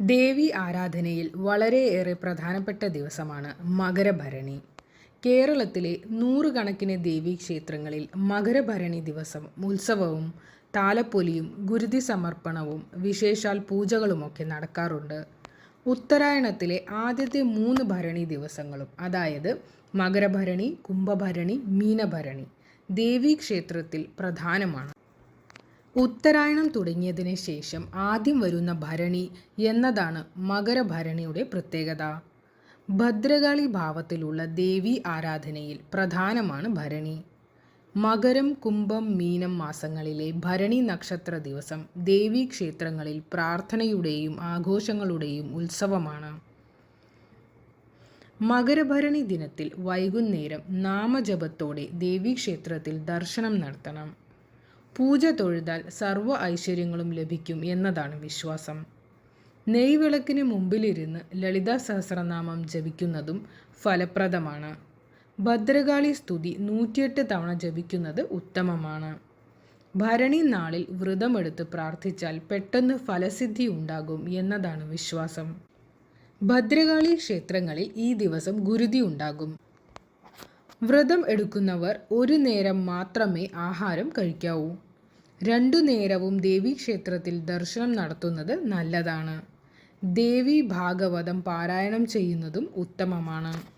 ദേവി ആരാധനയിൽ വളരെയേറെ പ്രധാനപ്പെട്ട ദിവസമാണ് മകരഭരണി. കേരളത്തിലെ നൂറുകണക്കിന് ദേവീക്ഷേത്രങ്ങളിൽ മകരഭരണി ദിവസം ഉത്സവവും താലപ്പൊലിയും ഗുരുതി സമർപ്പണവും വിശേഷാൽ പൂജകളുമൊക്കെ നടക്കാറുണ്ട്. ഉത്തരായണത്തിലെ ആദ്യത്തെ മൂന്ന് ഭരണി ദിവസങ്ങളും അതായത് മകരഭരണി കുംഭഭരണി മീനഭരണി ദേവീക്ഷേത്രത്തിൽ പ്രധാനമാണ്. ഉത്തരായണം തുടങ്ങിയതിന് ശേഷം ആദ്യം വരുന്ന ഭരണി എന്നതാണ് മകരഭരണിയുടെ പ്രത്യേകത. ഭദ്രകാളി ഭാവത്തിലുള്ള ദേവി ആരാധനയിൽ പ്രധാനമാണ് ഭരണി. മകരം കുംഭം മീനം മാസങ്ങളിലെ ഭരണി നക്ഷത്ര ദിവസം ദേവീ ക്ഷേത്രങ്ങളിൽ പ്രാർത്ഥനയുടെയും ആഘോഷങ്ങളുടെയും ഉത്സവമാണ്. മകരഭരണി ദിനത്തിൽ വൈകുന്നേരം നാമജപത്തോടെ ദേവീക്ഷേത്രത്തിൽ ദർശനം നടത്തണം. പൂജ തൊഴുതാൽ സർവ ഐശ്വര്യങ്ങളും ലഭിക്കും എന്നതാണ് വിശ്വാസം. നെയ്വിളക്കിന് മുമ്പിലിരുന്ന് ലളിതാ സഹസ്രനാമം ജപിക്കുന്നതും ഫലപ്രദമാണ്. ഭദ്രകാളി സ്തുതി നൂറ്റിയെട്ട് തവണ ജപിക്കുന്നത് ഉത്തമമാണ്. ഭരണി നാളിൽ വ്രതമെടുത്ത് പ്രാർത്ഥിച്ചാൽ പെട്ടെന്ന് ഫലസിദ്ധി ഉണ്ടാകും എന്നതാണ് വിശ്വാസം. ഭദ്രകാളി ക്ഷേത്രങ്ങളിൽ ഈ ദിവസം ഗുരുതി ഉണ്ടാകും. വ്രതം എടുക്കുന്നവർ ഒരു നേരം മാത്രമേ ആഹാരം കഴിക്കാവൂ. രണ്ടു നേരവും ദേവീക്ഷേത്രത്തിൽ ദർശനം നടത്തുന്നത് നല്ലതാണ്. ദേവി ഭാഗവതം പാരായണം ചെയ്യുന്നതും ഉത്തമമാണ്.